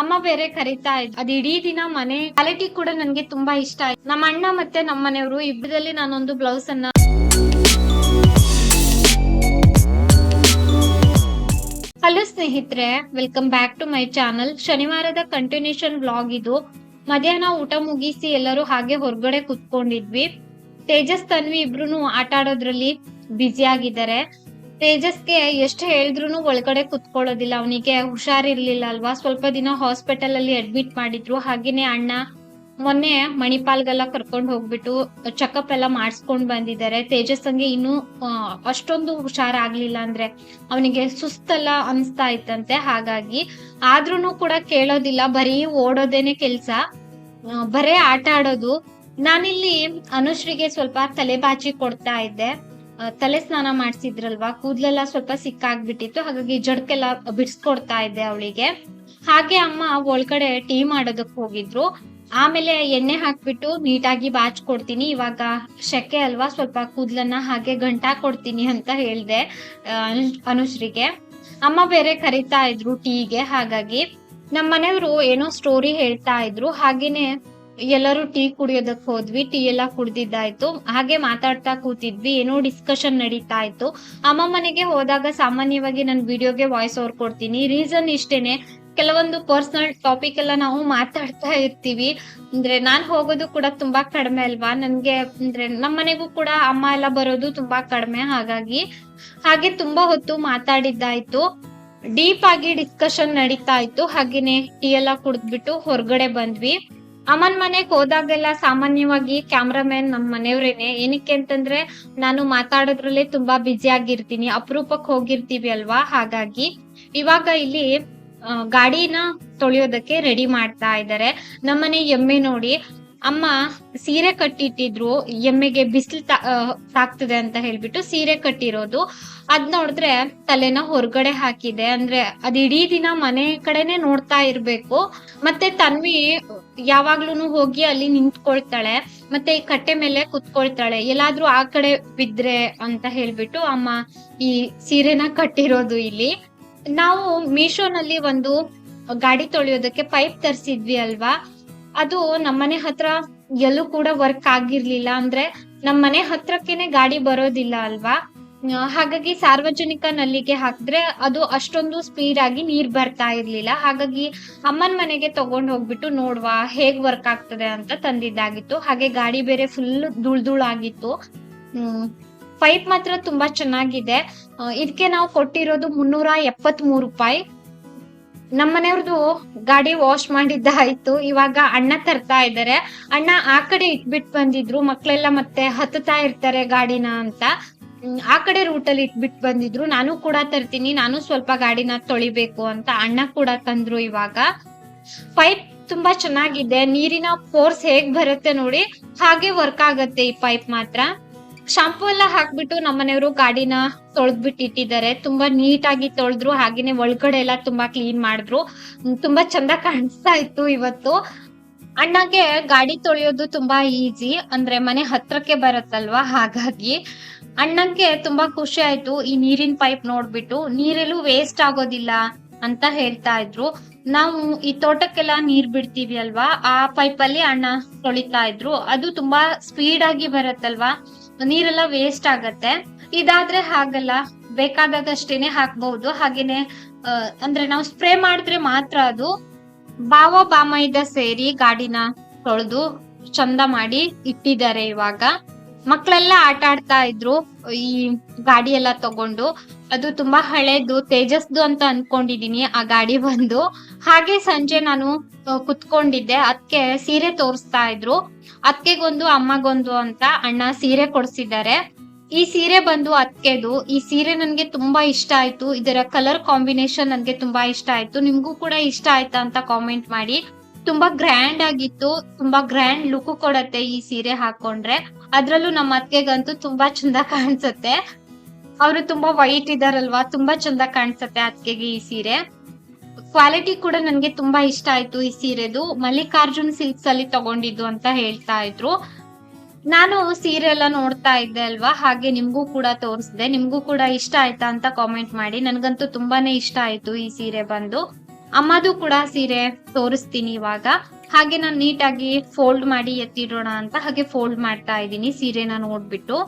ಅಮ್ಮ ಬೇರೆ ಕರಿತಾ ಇದ್, ಅದ್ ಇಡೀ ದಿನ ಮನೆ ಕ್ವಾಲಿಟಿ ಕೂಡ ನನ್ಗೆ ತುಂಬಾ ಇಷ್ಟ ಆಯ್ತು. ನಮ್ಮ ಅಣ್ಣ ಮತ್ತೆ ನಮ್ಮ ಮನೆಯವರು ಇಬ್ಬರಲ್ಲಿ ನಾನೊಂದು ಬ್ಲೌಸ್ ಅನ್ನ ಹಲೋ ಸ್ನೇಹಿತರೆ welcome back to my channel ಶನಿವಾರದ continuation blog ಇದು. ಮಧ್ಯಾಹ್ನ ಊಟ ಮುಗಿಸಿ ಎಲ್ಲರೂ ಹಾಗೆ ಹೊರಗಡೆ ಕುತ್ಕೊಂಡಿದ್ವಿ. ತೇಜಸ್, ತನ್ವಿ ಇಬ್ರು ಆಟ ಆಡೋದ್ರಲ್ಲಿ ಬ್ಯುಸಿ ಆಗಿದ್ದಾರೆ. ತೇಜಸ್ಗೆ ಎಷ್ಟು ಹೇಳಿದ್ರು ಒಳಗಡೆ ಕುತ್ಕೊಳ್ಳೋದಿಲ್ಲ. ಅವನಿಗೆ ಹುಷಾರಿರ್ಲಿಲ್ಲ ಅಲ್ವಾ? ಸ್ವಲ್ಪ ದಿನ ಹಾಸ್ಪಿಟಲ್ ಅಲ್ಲಿ ಅಡ್ಮಿಟ್ ಮಾಡಿದ್ರು. ಹಾಗೇನೆ ಅಣ್ಣ ಮೊನ್ನೆ ಮಣಿಪಾಲ್ಗೆಲ್ಲ ಕರ್ಕೊಂಡು ಹೋಗ್ಬಿಟ್ಟು ಚೆಕಪ್ ಎಲ್ಲ ಮಾಡಿಸ್ಕೊಂಡ್ ಬಂದಿದ್ದಾರೆ. ತೇಜಸ್ ಹಂಗೆ ಇನ್ನೂ ಅಷ್ಟೊಂದು ಹುಷಾರಾಗ್ಲಿಲ್ಲ ಅಂದ್ರೆ ಅವನಿಗೆ ಸುಸ್ತೆಲ್ಲ ಅನಿಸ್ತಾ ಇತ್ತಂತೆ. ಹಾಗಾಗಿ ಆದ್ರೂನು ಕೂಡ ಕೇಳೋದಿಲ್ಲ. ಬರೀ ಓಡೋದೇನೆ ಕೆಲ್ಸ. ಬರೇ ಆಟ ಆಡೋದು. ನಾನಿಲ್ಲಿ ಅನುಶ್ರೀಗೆ ಸ್ವಲ್ಪ ತಲೆಬಾಚಿ ಕೊಡ್ತಾ ಇದ್ದೆ. ತಲೆ ಸ್ನಾನ ಮಾಡಿಸಿದ್ರಲ್ವಾ? ಕೂದ್ಲೆಲ್ಲ ಸ್ವಲ್ಪ ಸಿಕ್ಕಾಗ್ಬಿಟ್ಟಿತ್ತು. ಹಾಗಾಗಿ ಜಡ್ಕೆಲ್ಲ ಬಿಡಿಸ್ಕೊಡ್ತಾ ಇದ್ದೆ ಅವಳಿಗೆ. ಹಾಗೆ ಅಮ್ಮ ಒಳಗಡೆ ಟೀ ಮಾಡೋದಕ್ ಹೋಗಿದ್ರು. ಆಮೇಲೆ ಎಣ್ಣೆ ಹಾಕ್ಬಿಟ್ಟು ನೀಟಾಗಿ ಬಾಚ್ ಕೊಡ್ತೀನಿ ಇವಾಗ ಶೆಕೆ ಅಲ್ವಾ? ಸ್ವಲ್ಪ ಕೂದ್ಲನ್ನ ಹಾಗೆ ಗಂಟಾ ಕೊಡ್ತೀನಿ ಅಂತ ಹೇಳ್ದೆ ಅನುಶ್ರೀಗೆ. ಅಮ್ಮ ಬೇರೆ ಕರಿತಾ ಇದ್ರು ಟೀಗೆ. ಹಾಗಾಗಿ ನಮ್ಮ ಮನೆಯವರು ಏನೋ ಸ್ಟೋರಿ ಹೇಳ್ತಾ ಇದ್ರು. ಹಾಗೇನೆ ಎಲ್ಲರೂ ಟೀ ಕುಡಿಯೋದಕ್ಕೆ ಹೋದ್ವಿ, ಟೀ ಎಲ್ಲ ಕುಡ್ದಿದ್ದಾಯ್ತು. ಹಾಗೆ ಮಾತಾಡ್ತಾ ಕೂತಿದ್ವಿ, ಏನೋ ಡಿಸ್ಕಷನ್ ನಡೀತಾ ಇತ್ತು. ಅಮ್ಮ ಮನೆಗೆ ಹೋದಾಗ ಸಾಮಾನ್ಯವಾಗಿ ನಾನು ವಿಡಿಯೋಗೆ ವಾಯ್ಸ್ ಓವರ್ ಕೊಡ್ತೀನಿ. ರೀಸನ್ ಇಷ್ಟೇನೆ, ಕೆಲವೊಂದು ಪರ್ಸನಲ್ ಟಾಪಿಕ್ ಎಲ್ಲ ನಾವು ಮಾತಾಡ್ತಾ ಇರ್ತೀವಿ. ಅಂದ್ರೆ ನಾನ್ ಹೋಗೋದು ಕೂಡ ತುಂಬಾ ಕಡಿಮೆ ಅಲ್ವಾ? ನನ್ಗೆ ಅಂದ್ರೆ ನಮ್ಮ ಮನೆಗೂ ಕೂಡ ಅಮ್ಮ ಎಲ್ಲ ಬರೋದು ತುಂಬಾ ಕಡಿಮೆ, ಹಾಗಾಗಿ ಹಾಗೆ ತುಂಬಾ ಹೊತ್ತು ಮಾತಾಡಿದ್ದಾಯ್ತು. ಡೀಪ್ ಆಗಿ ಡಿಸ್ಕಷನ್ ನಡೀತಾ ಇತ್ತು. ಹಾಗೇನೆ ಟೀ ಎಲ್ಲ ಕುಡಿದ್ಬಿಟ್ಟು ಹೊರಗಡೆ ಬಂದ್ವಿ. ಅಮ್ಮನ್ ಮನೆಗ್ ಹೋದಾಗೆಲ್ಲ ಸಾಮಾನ್ಯವಾಗಿ ಕ್ಯಾಮ್ರಾಮನ್ ನಮ್ ಮನೆಯವ್ರೇನೆ. ಏನಕ್ಕೆ ಅಂತಂದ್ರೆ ನಾನು ಮಾತಾಡೋದ್ರಲ್ಲೇ ತುಂಬಾ ಬ್ಯುಸಿ ಆಗಿರ್ತೀನಿ. ಅಪರೂಪಕ್ ಹೋಗಿರ್ತೀವಿ ಅಲ್ವಾ? ಹಾಗಾಗಿ ಇವಾಗ ಇಲ್ಲಿ ಗಾಡಿನ ತೊಳೆಯೋದಕ್ಕೆ ರೆಡಿ ಮಾಡ್ತಾ ಇದ್ದಾರೆ ನಮ್ಮನೆ ಎಮ್ಮೆ ನೋಡಿ ಅಮ್ಮ ಸೀರೆ ಕಟ್ಟಿಟ್ಟಿದ್ರು, ಎಮ್ಮೆಗೆ ಬಿಸಿಲು ತಾಕ್ತದೆ ಅಂತ ಹೇಳ್ಬಿಟ್ಟು ಸೀರೆ ಕಟ್ಟಿರೋದು. ಅದ್ ನೋಡಿದ್ರೆ ತಲೆನ ಹೊರಗಡೆ ಹಾಕಿದೆ. ಅಂದ್ರೆ ಅದ್ ಇಡೀ ದಿನ ಮನೆ ಕಡೆನೆ ನೋಡ್ತಾ ಇರ್ಬೇಕು. ಮತ್ತೆ ತನ್ವಿ ಯಾವಾಗ್ಲೂನು ಹೋಗಿ ಅಲ್ಲಿ ನಿಂತ್ಕೊಳ್ತಾಳೆ. ಮತ್ತೆ ಈ ಕಟ್ಟೆ ಮೇಲೆ ಕುತ್ಕೊಳ್ತಾಳೆ. ಎಲ್ಲಾದ್ರೂ ಆ ಕಡೆ ಬಿದ್ರೆ ಅಂತ ಹೇಳ್ಬಿಟ್ಟು ಅಮ್ಮ ಈ ಸೀರೆನ ಕಟ್ಟಿರೋದು ಇಲ್ಲಿ. ನಾವು ಮೀಶೋನಲ್ಲಿ ಒಂದು ಗಾಡಿ ತೊಳೆಯೋದಕ್ಕೆ ಪೈಪ್ ತರಿಸಿದ್ವಿ ಅಲ್ವಾ? ಅದು ನಮ್ಮನೆ ಹತ್ರ ಎಲ್ಲೂ ಕೂಡ ವರ್ಕ್ ಆಗಿರ್ಲಿಲ್ಲ ಅಂದ್ರೆ ನಮ್ಮನೆ ಹತ್ರಕ್ಕೇನೆ ಗಾಡಿ ಬರೋದಿಲ್ಲ ಅಲ್ವಾ? ಹಾಗಾಗಿ ಸಾರ್ವಜನಿಕ ನಲ್ಲಿಗೆ ಹಾಕಿದ್ರೆ ಅದು ಅಷ್ಟೊಂದು ಸ್ಪೀಡ್ ಆಗಿ ನೀರ್ ಬರ್ತಾ ಇರ್ಲಿಲ್ಲ. ಹಾಗಾಗಿ ಅಮ್ಮನ ಮನೆಗೆ ತಗೊಂಡ್ ಹೋಗ್ಬಿಟ್ಟು ನೋಡ್ವಾ ಹೇಗ್ ವರ್ಕ್ ಆಗ್ತದೆ ಅಂತ ತಂದಿದ್ದಾಗಿತ್ತು. ಹಾಗೆ ಗಾಡಿ ಬೇರೆ ಫುಲ್ ಧೂಳ್ ಧೂಳ್ ಆಗಿತ್ತು. ಹ್ಮ್ ಪೈಪ್ ಮಾತ್ರ ತುಂಬಾ ಚೆನ್ನಾಗಿದೆ. ಇದಕ್ಕೆ ನಾವು ಕೊಟ್ಟಿರೋದು ಮುನ್ನೂರ ಎಪ್ಪತ್ ಮೂರು ರೂಪಾಯಿ. ನಮ್ಮನೆಯವ್ರದ್ದು ಗಾಡಿ ವಾಶ್ ಮಾಡಿದ್ದಾಯ್ತು. ಇವಾಗ ಅಣ್ಣ ತರ್ತಾ ಇದ್ದಾರೆ ಅಣ್ಣ ಆ ಕಡೆ ಇಟ್ಬಿಟ್ ಬಂದಿದ್ರು. ಮಕ್ಕಳೆಲ್ಲ ಮತ್ತೆ ಹತ್ತುತ್ತಾ ಇರ್ತಾರೆ ಗಾಡಿನ ಅಂತ. ಆ ಕಡೆ ರೂಟಲ್ಲಿ ಇಟ್ಬಿಟ್ ಬಂದಿದ್ರು. ನಾನು ಕೂಡ ತರ್ತೀನಿ. ನಾನು ಸ್ವಲ್ಪ ಗಾಡಿನ ತೊಳಿಬೇಕು ಅಂತ ಅಣ್ಣ ಕೂಡ ತಂದ್ರು ಇವಾಗ. ಪೈಪ್ ತುಂಬಾ ಚೆನ್ನಾಗಿದೆ. ನೀರಿನ ಫೋರ್ಸ್ ಹೇಗ್ ಬರುತ್ತೆ ನೋಡಿ. ಹಾಗೆ ವರ್ಕ್ ಆಗತ್ತೆ ಈ ಪೈಪ್ ಮಾತ್ರ. ಶಾಂಪೂ ಎಲ್ಲ ಹಾಕ್ಬಿಟ್ಟು ನಮ್ಮನೆಯವರು ಗಾಡಿನ ತೊಳೆದ್ಬಿಟ್ಟು ಇಟ್ಟಿದ್ದಾರೆ ತುಂಬಾ ನೀಟಾಗಿ ತೊಳೆದ್ರು, ಹಾಗೇನೆ ಒಳಗಡೆ ಎಲ್ಲ ತುಂಬಾ ಕ್ಲೀನ್ ಮಾಡಿದ್ರು. ತುಂಬಾ ಚಂದ ಕಾಣಿಸ್ತಾ ಇತ್ತು ಇವತ್ತು. ಅಣ್ಣಗೆ ಗಾಡಿ ತೊಳೆಯೋದು ತುಂಬಾ ಈಸಿ ಅಂದ್ರೆ ಮನೆ ಹತ್ರಕ್ಕೆ ಬರುತ್ತಲ್ವಾ? ಹಾಗಾಗಿ ಅಣ್ಣಂಗೆ ತುಂಬಾ ಖುಷಿ ಆಯ್ತು ಈ ನೀರಿನ ಪೈಪ್ ನೋಡ್ಬಿಟ್ಟು. ನೀರೆಲ್ಲೂ ವೇಸ್ಟ್ ಆಗೋದಿಲ್ಲ ಅಂತ ಹೇಳ್ತಾ ಇದ್ರು. ನಾವು ಈ ತೋಟಕ್ಕೆಲ್ಲ ನೀರ್ ಬಿಡ್ತೀವಿ ಅಲ್ವಾ? ಆ ಪೈಪ್ ಅಲ್ಲಿ ಅಣ್ಣ ತೊಳಿತಾ ಇದ್ರು. ಅದು ತುಂಬಾ ಸ್ಪೀಡ್ ಆಗಿ ಬರತ್ತಲ್ವಾ? ನೀರೆಲ್ಲ ವೇಸ್ಟ್ ಆಗತ್ತೆ. ಇದಾದ್ರೆ ಹಾಗಲ್ಲ. ಬೇಕಾದಾಗಷ್ಟೇನೆ ಹಾಕ್ಬಹುದು ಹಾಗೇನೆ ಅಂದ್ರೆ ನಾವು ಸ್ಪ್ರೇ ಮಾಡಿದ್ರೆ ಮಾತ್ರ ಅದು ಬಾವ ಬಾಮೈದ ಸೇರಿ ಗಾಡಿನ ತೊಳೆದು ಚಂದ ಮಾಡಿ ಇಟ್ಟಿದ್ದಾರೆ ಇವಾಗ. ಮಕ್ಕಳೆಲ್ಲ ಆಟ ಆಡ್ತಾ ಇದ್ರು, ಈ ಗಾಡಿ ಎಲ್ಲ ತಗೊಂಡು. ಅದು ತುಂಬಾ ಹಳೇದು ತೇಜಸ್ದು ಅಂತ ಅನ್ಕೊಂಡಿದೀನಿ ಆ ಗಾಡಿ ಬಂದು. ಹಾಗೆ ಸಂಜೆ ನಾನು ಕುತ್ಕೊಂಡಿದ್ದೆ. ಅದಕ್ಕೆ ಸೀರೆ ತೋರಿಸ್ತಾ ಇದ್ರು. ಅತ್ತೆಗೊಂದು ಅಮ್ಮಗೊಂದು ಅಂತ ಅಣ್ಣ ಸೀರೆ ಕೊಡ್ಸಿದ್ದಾರೆ. ಈ ಸೀರೆ ಬಂದು ಅತ್ಕೆದು ಈ ಸೀರೆ ನನ್ಗೆ ತುಂಬಾ ಇಷ್ಟ ಆಯ್ತು. ಇದರ ಕಲರ್ ಕಾಂಬಿನೇಷನ್ ನನ್ಗೆ ತುಂಬಾ ಇಷ್ಟ ಆಯ್ತು. ನಿಮ್ಗೂ ಕೂಡ ಇಷ್ಟ ಆಯ್ತಾ ಅಂತ ಕಾಮೆಂಟ್ ಮಾಡಿ. ತುಂಬಾ ಗ್ರ್ಯಾಂಡ್ ಆಗಿತ್ತು, ತುಂಬಾ ಗ್ರ್ಯಾಂಡ್ ಲುಕ್ ಕೊಡತ್ತೆ ಈ ಸೀರೆ ಹಾಕೊಂಡ್ರೆ. ಅದ್ರಲ್ಲೂ ನಮ್ಮ ಅತ್ಗೆಗಂತೂ ತುಂಬಾ ಚಂದ ಕಾಣಿಸುತ್ತೆ. ಅವರು ತುಂಬಾ ವೈಟ್ ಇದಾರಲ್ವಾ, ತುಂಬಾ ಚಂದ ಕಾಣಿಸುತ್ತೆ ಅತ್ಗೆಗೆ ಈ ಸೀರೆ. ಕ್ವಾಲಿಟಿ ಕೂಡ ನನ್ಗೆ ತುಂಬಾ ಇಷ್ಟ ಆಯ್ತು ಈ ಸೀರೆದು. ಮಲ್ಲಿಕಾರ್ಜುನ್ ಸಿಲ್ಕ್ಸ್ ಅಲ್ಲಿ ತಗೊಂಡಿದ್ದು ಅಂತ ಹೇಳ್ತಾ ಇದ್ರು. ನಾನು ಸೀರೆ ಎಲ್ಲ ನೋಡ್ತಾ ಇದ್ದೆ ಅಲ್ವಾ, ಹಾಗೆ ನಿಮ್ಗೂ ಕೂಡ ತೋರಿಸ್ದೆ. ನಿಮ್ಗೂ ಕೂಡ ಇಷ್ಟ ಆಯ್ತಾ ಅಂತ ಕಾಮೆಂಟ್ ಮಾಡಿ. ನನ್ಗಂತೂ ತುಂಬಾನೇ ಇಷ್ಟ ಆಯ್ತು ಈ ಸೀರೆ ಬಂದು. ಅಮ್ಮದು ಕೂಡ ಸೀರೆ ತೋರಿಸ್ತೀನಿ ಇವಾಗ. ಹಾಗೆ ನಾನು ನೀಟಾಗಿ ಫೋಲ್ಡ್ ಮಾಡಿ ಎತ್ತಿಡೋಣ ಅಂತ ಹಾಗೆ ಫೋಲ್ಡ್ ಮಾಡ್ತಾ ಇದ್ದೀನಿ ಸೀರೆನ ನೋಡ್ಬಿಟ್ಟು.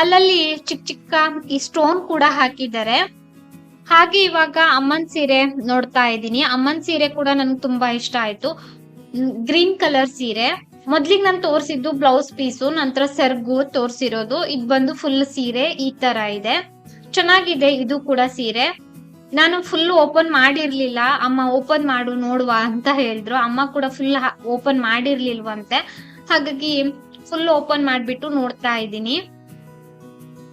ಅಲ್ಲಲ್ಲಿ ಚಿಕ್ಕ ಚಿಕ್ಕ ಈ ಸ್ಟೋನ್ ಕೂಡ ಹಾಕಿದ್ದಾರೆ. ಹಾಗೆ ಇವಾಗ ಅಮ್ಮನ್ ಸೀರೆ ನೋಡ್ತಾ ಇದ್ದೀನಿ. ಅಮ್ಮನ್ ಸೀರೆ ಕೂಡ ನನ್ಗೆ ತುಂಬಾ ಇಷ್ಟ ಆಯ್ತು. ಗ್ರೀನ್ ಕಲರ್ ಸೀರೆ. ಮೊದ್ಲಿಗೆ ನಾನು ತೋರಿಸಿದ್ದು ಬ್ಲೌಸ್ ಪೀಸು, ನಂತರ ಸೆರ್ಗು ತೋರಿಸಿರೋದು. ಇದು ಬಂದು ಫುಲ್ ಸೀರೆ ಈ ತರ ಇದೆ. ಚೆನ್ನಾಗಿದೆ ಇದು ಕೂಡ ಸೀರೆ. ನಾನು ಫುಲ್ ಓಪನ್ ಮಾಡಿರ್ಲಿಲ್ಲ. ಅಮ್ಮ ಓಪನ್ ಮಾಡು, ನೋಡುವ ಅಂತ ಹೇಳಿದ್ರು. ಅಮ್ಮ ಕೂಡ ಫುಲ್ ಓಪನ್ ಮಾಡಿರ್ಲಿಲ್ವಂತೆ. ಹಾಗಾಗಿ ಫುಲ್ ಓಪನ್ ಮಾಡ್ಬಿಟ್ಟು ನೋಡ್ತಾ ಇದ್ದೀನಿ.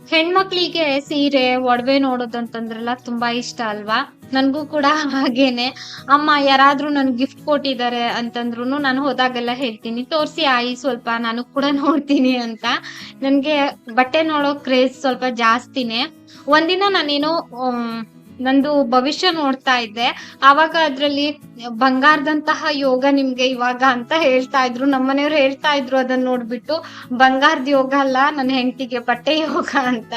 ಹೆಣ್ಮಕ್ಳಿಗೆ ಸೀರೆ, ಒಡವೆ ನೋಡೋದಂತಂದ್ರೆಲ್ಲ ತುಂಬಾ ಇಷ್ಟ ಅಲ್ವಾ? ನನ್ಗೂ ಕೂಡ ಹಾಗೇನೆ. ಅಮ್ಮ ಯಾರಾದ್ರೂ ನನ್ ಗಿಫ್ಟ್ ಕೊಟ್ಟಿದ್ದಾರೆ ಅಂತಂದ್ರು ನಾನು ಹೋದಾಗೆಲ್ಲ ಹೇಳ್ತೀನಿ. ತೋರ್ಸಿ ಆಯಿ, ಸ್ವಲ್ಪ ನಾನು ಕೂಡ ನೋಡ್ತೀನಿ ಅಂತ. ನನ್ಗೆ ಬಟ್ಟೆ ನೋಡೋ ಕ್ರೇಜ್ ಸ್ವಲ್ಪ ಜಾಸ್ತಿನೇ. ಒಂದಿನ ನಾನೇನೋ ನಂದು ಭವಿಷ್ಯ ನೋಡ್ತಾ ಇದ್ದೆ. ಆವಾಗ ಅದ್ರಲ್ಲಿ ಬಂಗಾರದಂತಹ ಯೋಗ ನಿಮ್ಗೆ ಇವಾಗ ಅಂತ ಹೇಳ್ತಾ ಇದ್ರು. ನಮ್ಮನೆಯವ್ರು ಹೇಳ್ತಾ ಇದ್ರು ಅದನ್ನ ನೋಡ್ಬಿಟ್ಟು, ಬಂಗಾರದ ಯೋಗ ಅಲ್ಲ ನನ್ನ ಹೆಂಡತಿಗೆ ಬಟ್ಟೆ ಯೋಗ ಅಂತ.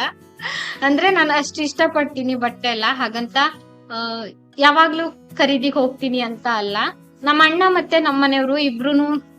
ಅಂದ್ರೆ ನಾನು ಅಷ್ಟು ಇಷ್ಟಪಡ್ತೀನಿ ಬಟ್ಟೆ ಎಲ್ಲ. ಹಾಗಂತ ಯಾವಾಗ್ಲೂ ಖರೀದಿಗೆ ಹೋಗ್ತೀನಿ ಅಂತ ಅಲ್ಲ. ನಮ್ಮ ಅಣ್ಣ ಮತ್ತೆ ನಮ್ಮ ಮನೆಯವರು ಇಬ್ರು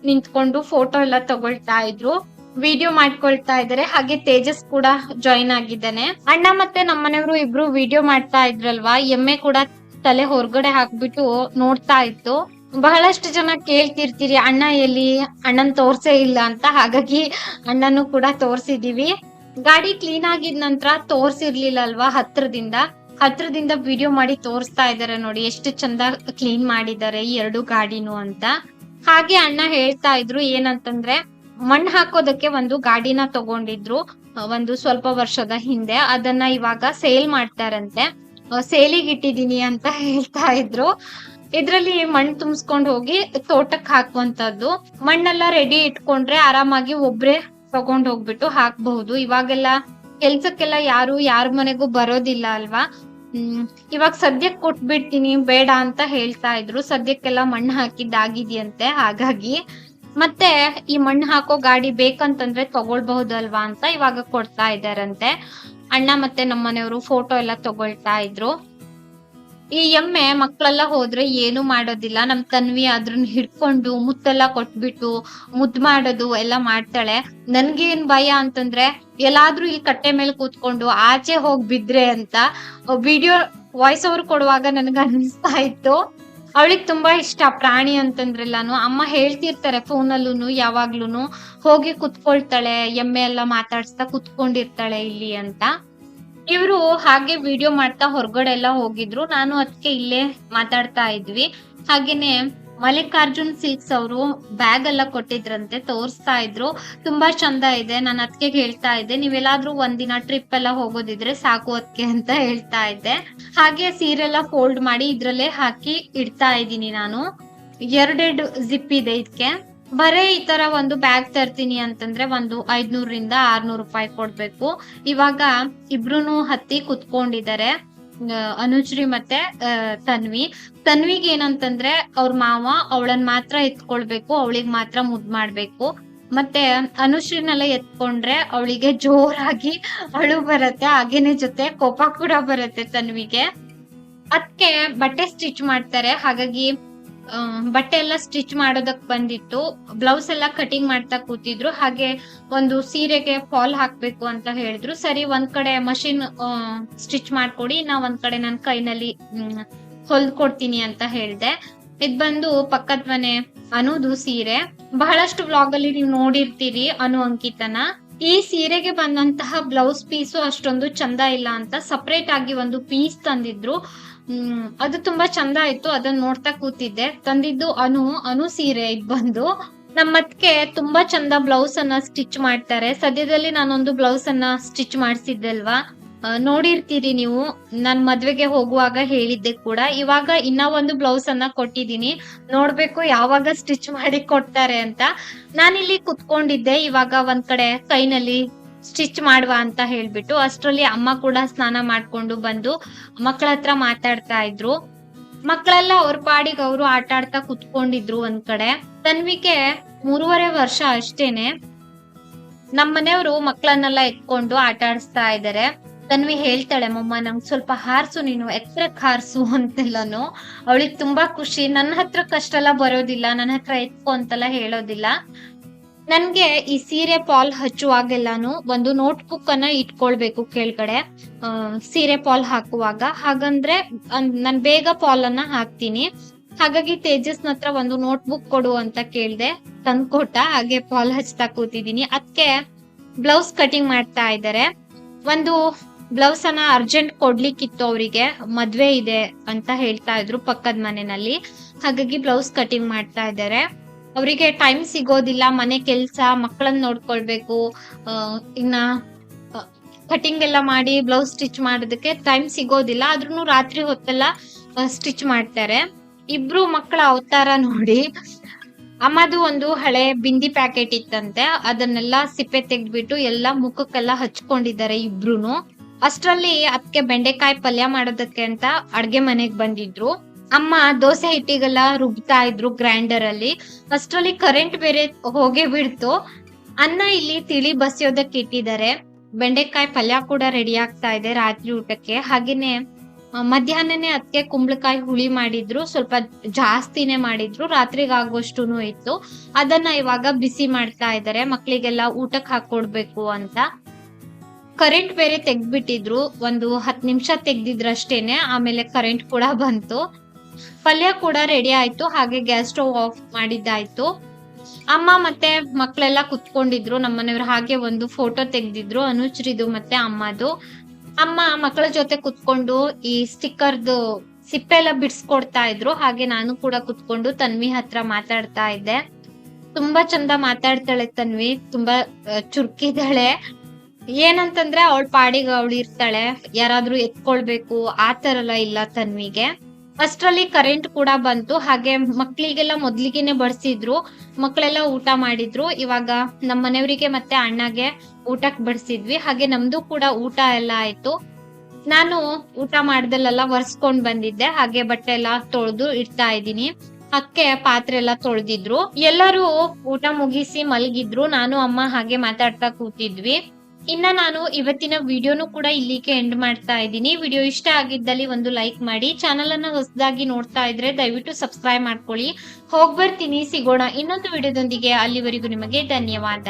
ನಿಂತ್ಕೊಂಡು ಫೋಟೋ ಎಲ್ಲ ತಗೊಳ್ತಾ ಇದ್ರು. ವಿಡಿಯೋ ಮಾಡ್ಕೊಳ್ತಾ ಇದಾರೆ ಹಾಗೆ ತೇಜಸ್ ಕೂಡ ಜಾಯಿನ್ ಆಗಿದ್ದಾನೆ. ಅಣ್ಣ ಮತ್ತೆ ನಮ್ಮನೆಯವರು ಇಬ್ರು ವಿಡಿಯೋ ಮಾಡ್ತಾ ಇದ್ರಲ್ವಾ? ಎಮ್ಮೆ ಕೂಡ ತಲೆ ಹೊರಗಡೆ ಹಾಕ್ಬಿಟ್ಟು ನೋಡ್ತಾ ಇತ್ತು. ಬಹಳಷ್ಟು ಜನ ಕೇಳ್ತಿರ್ತೀರಿ, ಅಣ್ಣ ಎಲ್ಲಿ? ಅಣ್ಣನ್ ತೋರ್ಸೇ ಇಲ್ಲ ಅಂತ. ಹಾಗಾಗಿ ಅಣ್ಣನು ಕೂಡ ತೋರ್ಸಿದೀವಿ. ಗಾಡಿ ಕ್ಲೀನ್ ಆಗಿದ ನಂತರ ತೋರ್ಸಿರ್ಲಿಲ್ಲ ಅಲ್ವಾ ಹತ್ರದಿಂದ? ಹತ್ರದಿಂದ ವಿಡಿಯೋ ಮಾಡಿ ತೋರಿಸ್ತಾ ಇದಾರೆ ನೋಡಿ, ಎಷ್ಟು ಚಂದ ಕ್ಲೀನ್ ಮಾಡಿದ್ದಾರೆ ಈ ಎರಡು ಗಾಡಿನೂ ಅಂತ. ಹಾಗೆ ಅಣ್ಣ ಹೇಳ್ತಾ ಇದ್ರು ಏನಂತಂದ್ರೆ ಮಣ್ಣು ಹಾಕೋದಕ್ಕೆ ಒಂದು ಗಾಡಿನ ತಗೊಂಡಿದ್ರು ಒಂದು ಸ್ವಲ್ಪ ವರ್ಷದ ಹಿಂದೆ. ಅದನ್ನ ಇವಾಗ ಸೇಲ್ ಮಾಡ್ತಾರಂತೆ. ಸೇಲಿಗೆ ಇಟ್ಟಿದೀನಿ ಅಂತ ಹೇಳ್ತಾ ಇದ್ರು. ಇದ್ರಲ್ಲಿ ಮಣ್ಣು ತುಂಬಿಸ್ಕೊಂಡು ಹೋಗಿ ತೋಟಕ್ಕೆ ಹಾಕುವಂತದ್ದು. ಮಣ್ಣೆಲ್ಲ ರೆಡಿ ಇಟ್ಕೊಂಡ್ರೆ ಆರಾಮಾಗಿ ಒಬ್ರೆ ತಗೊಂಡ್ ಹೋಗ್ಬಿಟ್ಟು ಹಾಕ್ಬಹುದು. ಇವಾಗೆಲ್ಲ ಕೆಲ್ಸಕ್ಕೆಲ್ಲ ಯಾರು ಯಾರ ಮನೆಗೂ ಬರೋದಿಲ್ಲ ಅಲ್ವಾ? ಹ್ಮ್, ಇವಾಗ ಸದ್ಯಕ್ಕೆ ಕೊಟ್ಬಿಡ್ತೀನಿ, ಬೇಡ ಅಂತ ಹೇಳ್ತಾ ಇದ್ರು. ಸದ್ಯಕ್ಕೆಲ್ಲ ಮಣ್ಣು ಹಾಕಿದ್ದಾಗಿದೆಯಂತೆ, ಹಾಗಾಗಿ. ಮತ್ತೆ ಈ ಮಣ್ಣು ಹಾಕೋ ಗಾಡಿ ಬೇಕಂತಂದ್ರೆ ತಗೊಳ್ಬಹುದಲ್ವಾ ಅಂತ ಇವಾಗ ಕೊಡ್ತಾ ಇದಾರಂತೆ ಅಣ್ಣ ಮತ್ತೆ ನಮ್ಮನೆಯವರು ಫೋಟೋ ಎಲ್ಲ ತಗೊಳ್ತಾ ಇದ್ರು. ಈ ಎಮ್ಮೆ ಮಕ್ಕಳೆಲ್ಲ ಹೋದ್ರೆ ಏನು ಮಾಡೋದಿಲ್ಲ. ನಮ್ ತನ್ವಿ ಅದ್ರನ್ನ ಹಿಡ್ಕೊಂಡು ಮುತ್ತೆಲ್ಲ ಕೊಟ್ಬಿಟ್ಟು ಮುದ್ ಮಾಡೋದು ಎಲ್ಲ ಮಾಡ್ತಾಳೆ. ನನ್ಗೇನ್ ಭಯ ಅಂತಂದ್ರೆ ಎಲ್ಲಾದ್ರೂ ಇಲ್ಲಿ ಕಟ್ಟೆ ಮೇಲೆ ಕೂತ್ಕೊಂಡು ಆಚೆ ಹೋಗ್ ಬಿದ್ರೆ ಅಂತ ವಿಡಿಯೋ ವಾಯ್ಸ್ ಓವರ್ ಕೊಡುವಾಗ ನನ್ಗ ಅನಿಸ್ತಾ ಇತ್ತು. ಅವಳಿಗೆ ತುಂಬಾ ಇಷ್ಟ ಪ್ರಾಣಿ ಅಂತಂದ್ರೆಲ್ಲಾನು. ಅಮ್ಮ ಹೇಳ್ತಿರ್ತಾರೆ ಫೋನಲ್ಲೂನು, ಯಾವಾಗ್ಲೂನು. ಹೋಗಿ ಕುತ್ಕೊಳ್ತಾಳೆ, ಎಮ್ಮೆ ಎಲ್ಲ ಮಾತಾಡ್ಸ್ತಾ ಕುತ್ಕೊಂಡಿರ್ತಾಳೆ ಇಲ್ಲಿ ಅಂತ. ಇವ್ರು ಹಾಗೆ ವಿಡಿಯೋ ಮಾಡ್ತಾ ಹೊರಗಡೆ ಎಲ್ಲ ಹೋಗಿದ್ರು. ನಾನು ಅದಕ್ಕೆ ಇಲ್ಲೇ ಮಾತಾಡ್ತಾ ಇದ್ವಿ. ಹಾಗೇನೆ ಮಲ್ಲಿಕಾರ್ಜುನ್ ಸಿಲ್ಕ್ಸ್ ಅವರು ಬ್ಯಾಗ್ ಎಲ್ಲ ಕೊಟ್ಟಿದ್ರಂತೆ, ತೋರಿಸ್ತಾ ಇದ್ರು. ತುಂಬಾ ಚಂದ ಇದೆ, ನಾನು ಅದಕ್ಕೆ ಹೇಳ್ತಾ ಇದ್ದೆ. ನೀವೆಲ್ಲಾದ್ರೂ ಒಂದಿನ ಟ್ರಿಪ್ ಎಲ್ಲ ಹೋಗೋದಿದ್ರೆ ಸಾಕು ಅದಕ್ಕೆ ಅಂತ ಹೇಳ್ತಾ ಇದ್ದೆ. ಹಾಗೆ ಸೀರೆಲ್ಲ ಫೋಲ್ಡ್ ಮಾಡಿ ಇದ್ರಲ್ಲೇ ಹಾಕಿ ಇಡ್ತಾ ಇದ್ದೀನಿ ನಾನು. ಎರಡೆರಡು ಜಿಪ್ ಇದೆ ಇದಕ್ಕೆ ಬರೇ ಈ ತರ ಒಂದು ಬ್ಯಾಗ್ ತರ್ತೀನಿ ಅಂತಂದ್ರೆ ಒಂದು ಐದ್ನೂರಿಂದ ಆರ್ನೂರು ರೂಪಾಯಿ ಕೊಡ್ಬೇಕು. ಇವಾಗ ಇಬ್ರು ಹತ್ತಿ ಕುತ್ಕೊಂಡಿದ್ದಾರೆ. ಆ, ಅನುಶ್ರೀ ಮತ್ತೆ ತನ್ವಿ. ತನ್ವಿಗೆ ಏನಂತಂದ್ರೆ ಅವ್ರ ಮಾವ ಅವಳನ್ ಮಾತ್ರ ಎತ್ಕೊಳ್ಬೇಕು ಅವಳಿಗೆ ಮಾತ್ರ ಮುದ್ ಮಾಡ್ಬೇಕು. ಮತ್ತೆ ಅನುಶ್ರೀನೆಲ್ಲ ಎತ್ಕೊಂಡ್ರೆ ಅವಳಿಗೆ ಜೋರಾಗಿ ಅಳು ಬರತ್ತೆ ಹಾಗೇನೆ ಜೊತೆ ಕೋಪ ಕೂಡ ಬರತ್ತೆ ತನ್ವಿಗೆ. ಅದಕ್ಕೆ ಬಟ್ಟೆ ಸ್ಟಿಚ್ ಮಾಡ್ತಾರೆ ಹಾಗಾಗಿ ಬಟ್ಟೆ ಎಲ್ಲ ಸ್ಟಿಚ್ ಮಾಡೋದಕ್ ಬಂದಿತ್ತು. ಬ್ಲೌಸ್ ಎಲ್ಲ ಕಟಿಂಗ್ ಮಾಡ್ತಾ ಕೂತಿದ್ರು. ಹಾಗೆ ಒಂದು ಸೀರೆಗೆ ಫಾಲ್ ಹಾಕ್ಬೇಕು ಅಂತ ಹೇಳಿದ್ರು. ಸರಿ, ಒಂದ್ ಕಡೆ ಮಷಿನ್ ಸ್ಟಿಚ್ ಮಾಡ್ಕೊಡಿ. ನಾ ಒಂದ್ ಕಡೆ ನನ್ ಕೈನಲ್ಲಿ ಹೊಲ್ದ್ ಕೊಡ್ತೀನಿ ಅಂತ ಹೇಳ್ದೆ. ಇದ್ ಬಂದು ಪಕ್ಕದ ಮನೆ ಅನುದು ಸೀರೆ. ಬಹಳಷ್ಟು ವ್ಲಾಗ್ ಅಲ್ಲಿ ನೀವು ನೋಡಿರ್ತೀರಿ ಅನು ಅಂಕಿತನ. ಈ ಸೀರೆಗೆ ಬಂದಂತಹ ಬ್ಲೌಸ್ ಪೀಸು ಅಷ್ಟೊಂದು ಚಂದ ಇಲ್ಲ ಅಂತ ಸಪ್ರೇಟ್ ಆಗಿ ಒಂದು ಪೀಸ್ ತಂದಿದ್ರು. ಹ್ಮ್, ಅದು ತುಂಬಾ ಚಂದ ಆಯ್ತು ಅದನ್ನ ನೋಡ್ತಾ ಕೂತಿದ್ದೆ. ತಂದಿದ್ದು ಅನು ಅನು ಸೀರೆ ಇದ್ ಬಂದು. ನಮ್ಮತ್ಕೆ ತುಂಬಾ ಚಂದ ಬ್ಲೌಸ್ ಅನ್ನ ಸ್ಟಿಚ್ ಮಾಡ್ತಾರೆ. ಸದ್ಯದಲ್ಲಿ ನಾನೊಂದು ಬ್ಲೌಸ್ ಅನ್ನ ಸ್ಟಿಚ್ ಮಾಡಿಸಿದ್ದೆ ಅಲ್ವಾ? ನೋಡಿರ್ತೀರಿ ನೀವು. ನಾನ್ ಮದ್ವೆಗೆ ಹೋಗುವಾಗ ಹೇಳಿದ್ದೆ ಕೂಡ. ಇವಾಗ ಇನ್ನ ಒಂದು ಬ್ಲೌಸ್ ಅನ್ನ ಕೊಟ್ಟಿದ್ದೀನಿ. ನೋಡ್ಬೇಕು ಯಾವಾಗ ಸ್ಟಿಚ್ ಮಾಡಿ ಕೊಡ್ತಾರೆ ಅಂತ. ನಾನಿಲ್ಲಿ ಕುತ್ಕೊಂಡಿದ್ದೆ. ಇವಾಗ ಒಂದ್ ಕಡೆ ಕೈನಲ್ಲಿ ಸ್ಟಿಚ್ ಮಾಡುವ ಅಂತ ಹೇಳ್ಬಿಟ್ಟು ಅಷ್ಟರಲ್ಲಿ ಅಮ್ಮ ಕೂಡ ಸ್ನಾನ ಮಾಡ್ಕೊಂಡು ಬಂದು ಮಕ್ಕಳ ಹತ್ರ ಮಾತಾಡ್ತಾ ಇದ್ರು. ಮಕ್ಕಳೆಲ್ಲ ಅವ್ರ ಪಾಡಿಗೆ ಅವರು ಆಟ ಆಡ್ತಾ ಕುತ್ಕೊಂಡಿದ್ರು ಒಂದ್ ಕಡೆ. ತನ್ವಿಗೆ ಮೂರುವರೆ ವರ್ಷ ಅಷ್ಟೇನೆ. ನಮ್ ಮನೆಯವರು ಮಕ್ಕಳನ್ನೆಲ್ಲ ಎತ್ಕೊಂಡು ಆಟ ಆಡಿಸ್ತಾ ಇದಾರೆ. ತನ್ವಿ ಹೇಳ್ತಾಳೆ, ಮಮ್ಮ, ನಂಗ್ ಸ್ವಲ್ಪ ಹಾರ್ಸು ನೀನು ಎತ್ತರಕ್ ಹಾರ್ಸು ಅಂತೆಲ್ಲಾನು. ಅವಳಿಗೆ ತುಂಬಾ ಖುಷಿ. ನನ್ನ ಹತ್ರ ಕಷ್ಟ ಎಲ್ಲ ಬರೋದಿಲ್ಲ, ನನ್ನ ಹತ್ರ ಎತ್ಕೊ ಅಂತೆಲ್ಲ ಹೇಳೋದಿಲ್ಲ. ನನ್ಗೆ ಈ ಸೀರೆ ಪಾಲ್ ಹಚ್ಚುವಾಗೆಲ್ಲಾನು ಒಂದು ನೋಟ್ ಬುಕ್ ಅನ್ನ ಇಟ್ಕೊಳ್ಬೇಕು ಕೆಳಗಡೆ. ಸೀರೆ ಪಾಲ್ ಹಾಕುವಾಗ. ಹಾಗಂದ್ರೆ ನಾನ್ ಬೇಗ ಪಾಲ್ ಅನ್ನ ಹಾಕ್ತೀನಿ. ಹಾಗಾಗಿ ತೇಜಸ್ನ ಹತ್ರ ಒಂದು ನೋಟ್ ಬುಕ್ ಕೊಡು ಅಂತ ಕೇಳ್ದೆ. ತಂದ್ಕೊಟ್ಟ, ಹಾಗೆ ಪಾಲ್ ಹಚ್ತಾ ಕೂತಿದೀನಿ. ಅದಕ್ಕೆ ಬ್ಲೌಸ್ ಕಟಿಂಗ್ ಮಾಡ್ತಾ ಇದ್ದಾರೆ ಒಂದು ಬ್ಲೌಸ್ ಅನ್ನ ಅರ್ಜೆಂಟ್ ಕೊಡ್ಲಿಕ್ಕಿತ್ತು ಅವರಿಗೆ. ಮದ್ವೆ ಇದೆ ಅಂತ ಹೇಳ್ತಾ ಇದ್ರು ಪಕ್ಕದ ಮನೆಯಲ್ಲಿ ಹಾಗಾಗಿ ಬ್ಲೌಸ್ ಕಟಿಂಗ್ ಮಾಡ್ತಾ ಇದ್ದಾರೆ ಅವರಿಗೆ ಟೈಮ್ ಸಿಗೋದಿಲ್ಲ, ಮನೆ ಕೆಲ್ಸ ಮಕ್ಕಳನ್ನ ನೋಡ್ಕೊಳ್ಬೇಕು. ಇನ್ನ ಕಟಿಂಗ್ ಎಲ್ಲ ಮಾಡಿ ಬ್ಲೌಸ್ ಸ್ಟಿಚ್ ಮಾಡೋದಕ್ಕೆ ಟೈಮ್ ಸಿಗೋದಿಲ್ಲ. ಆದ್ರೂ ರಾತ್ರಿ ಹೊತ್ತೆಲ್ಲ ಸ್ಟಿಚ್ ಮಾಡ್ತಾರೆ. ಇಬ್ರು ಮಕ್ಕಳ ಅವತಾರ ನೋಡಿ, ಅಮ್ಮದು ಒಂದು ಹಳೆ ಬಿಂದಿ ಪ್ಯಾಕೆಟ್ ಇತ್ತಂತೆ. ಅದನ್ನೆಲ್ಲ ಸಿಪ್ಪೆ ತೆಗ್ದ್ಬಿಟ್ಟು ಎಲ್ಲ ಮುಖಕ್ಕೆಲ್ಲ ಹಚ್ಕೊಂಡಿದ್ದಾರೆ ಇಬ್ರುನು. ಅಷ್ಟ್ರಲ್ಲಿ ಅದಕ್ಕೆ ಬೆಂಡೆಕಾಯಿ ಪಲ್ಯ ಮಾಡೋದಕ್ಕೆ ಅಂತ ಅಡ್ಗೆ ಮನೆಗ್ ಬಂದಿದ್ರು. ಅಮ್ಮ ದೋಸೆ ಹಿಟ್ಟಿಗೆಲ್ಲ ರುಬ್ತಾ ಇದ್ರು ಗ್ರೈಂಡರ್ ಅಲ್ಲಿ. ಫಸ್ಟ್ ಅಲ್ಲಿ ಕರೆಂಟ್ ಬೇರೆ ಹೋಗೇ ಬಿಡ್ತು. ಅನ್ನ ಇಲ್ಲಿ ತಿಳಿ ಬಸಿಯೋದಕ್ಕೆ ಇಟ್ಟಿದ್ದಾರೆ. ಬೆಂಡೆಕಾಯಿ ಪಲ್ಯ ಕೂಡ ರೆಡಿ ಆಗ್ತಾ ಇದೆ ರಾತ್ರಿ ಊಟಕ್ಕೆ. ಹಾಗೇನೆ ಮಧ್ಯಾಹ್ನನೇ ಅದಕ್ಕೆ ಕುಂಬಳಕಾಯಿ ಹುಳಿ ಮಾಡಿದ್ರು. ಸ್ವಲ್ಪ ಜಾಸ್ತಿನೇ ಮಾಡಿದ್ರು. ರಾತ್ರಿಗೆ ಆಗೋಷ್ಟುನು ಇತ್ತು. ಅದನ್ನ ಇವಾಗ ಬಿಸಿ ಮಾಡ್ತಾ ಇದ್ದಾರೆ. ಮಕ್ಕಳಿಗೆಲ್ಲ ಊಟಕ್ಕೆ ಹಾಕೊಡ್ಬೇಕು ಅಂತ. ಕರೆಂಟ್ ಬೇರೆ ತೆಗ್ದ್ಬಿಟ್ಟಿದ್ರು. ಒಂದು ಹತ್ತು ನಿಮಿಷ ತೆಗ್ದಿದ್ರಷ್ಟೇನೆ. ಆಮೇಲೆ ಕರೆಂಟ್ ಕೂಡ ಬಂತು. ಪಲ್ಯ ಕೂಡ ರೆಡಿ ಆಯ್ತು. ಹಾಗೆ ಗ್ಯಾಸ್ ಸ್ಟವ್ ಆಫ್ ಮಾಡಿದ್ದಾಯ್ತು. ಅಮ್ಮ ಮತ್ತೆ ಮಕ್ಳೆಲ್ಲ ಕುತ್ಕೊಂಡಿದ್ರು. ನಮ್ಮನೆಯವ್ರು ಹಾಗೆ ಒಂದು ಫೋಟೋ ತೆಗ್ದಿದ್ರು. ಅನುಚ್ರಿದು ಮತ್ತೆ ಅಮ್ಮದು. ಅಮ್ಮ ಮಕ್ಕಳ ಜೊತೆ ಕುತ್ಕೊಂಡು ಈ ಸ್ಟಿಕ್ಕರ್ದು ಸಿಪ್ಪೆ ಎಲ್ಲ ಬಿಡ್ಸ್ಕೊಡ್ತಾ ಇದ್ರು. ಹಾಗೆ ನಾನು ಕೂಡ ಕುತ್ಕೊಂಡು ತನ್ವಿ ಹತ್ರ ಮಾತಾಡ್ತಾ ಇದ್ದೆ. ತುಂಬಾ ಚಂದ ಮಾತಾಡ್ತಾಳೆ ತನ್ವಿ. ತುಂಬಾ ಚುರ್ಕಿದಾಳೆ ಏನಂತಂದ್ರೆ ಅವಳ ಪಾಡಿಗೆ ಅವಳು ಇರ್ತಾಳೆ ಯಾರಾದ್ರೂ ಎತ್ಕೊಳ್ಬೇಕು. ಆ ತರ ಎಲ್ಲ ಇಲ್ಲ ತನ್ವಿಗೆ. ಅಷ್ಟ್ರಲ್ಲಿ ಕರೆಂಟ್ ಕೂಡ ಬಂತು. ಹಾಗೆ ಮಕ್ಳಿಗೆಲ್ಲ ಮೊದ್ಲಿಗೆನೆ ಬಡಿಸಿದ್ರು. ಮಕ್ಕಳೆಲ್ಲ ಊಟ ಮಾಡಿದ್ರು. ಇವಾಗ ನಮ್ಮ ಮನೆಯವರಿಗೆ ಮತ್ತೆ ಅಣ್ಣಗೆ ಊಟಕ್ಕೆ ಬಡಿಸಿದ್ವಿ. ಹಾಗೆ ನಮ್ದು ಕೂಡ ಊಟ ಎಲ್ಲ ಆಯ್ತು. ನಾನು ಊಟ ಮಾಡ್ದಲ್ಲೆಲ್ಲ ಒರ್ಸ್ಕೊಂಡ್ ಬಂದಿದ್ದೆ. ಹಾಗೆ ಬಟ್ಟೆ ಎಲ್ಲ ತೊಳೆದು ಇಡ್ತಾ ಇದ್ದೀನಿ. ಅಕ್ಕೆ ಪಾತ್ರೆ ಎಲ್ಲ ತೊಳೆದಿದ್ರು. ಎಲ್ಲರೂ ಊಟ ಮುಗಿಸಿ ಮಲಗಿದ್ರು. ನಾನು, ಅಮ್ಮ ಹಾಗೆ ಮಾತಾಡ್ತಾ ಕೂತಿದ್ವಿ. ಇನ್ನ ನಾನು ಇವತ್ತಿನ ವಿಡಿಯೋನು ಕೂಡ ಇಲ್ಲಿಗೆ ಎಂಡ್ ಮಾಡ್ತಾ ಇದ್ದೀನಿ. ವಿಡಿಯೋ ಇಷ್ಟ ಆಗಿದ್ದಲ್ಲಿ ಒಂದು ಲೈಕ್ ಮಾಡಿ ಚಾನಲ್ ಅನ್ನ ಹೊಸದಾಗಿ ನೋಡ್ತಾ ಇದ್ರೆ ದಯವಿಟ್ಟು ಸಬ್ಸ್ಕ್ರೈಬ್ ಮಾಡ್ಕೊಳ್ಳಿ. ಹೋಗ್ ಬರ್ತೀನಿ, ಸಿಗೋಣ ಇನ್ನೊಂದು ವಿಡಿಯೋದೊಂದಿಗೆ. ಅಲ್ಲಿವರೆಗೂ ನಿಮಗೆ ಧನ್ಯವಾದ.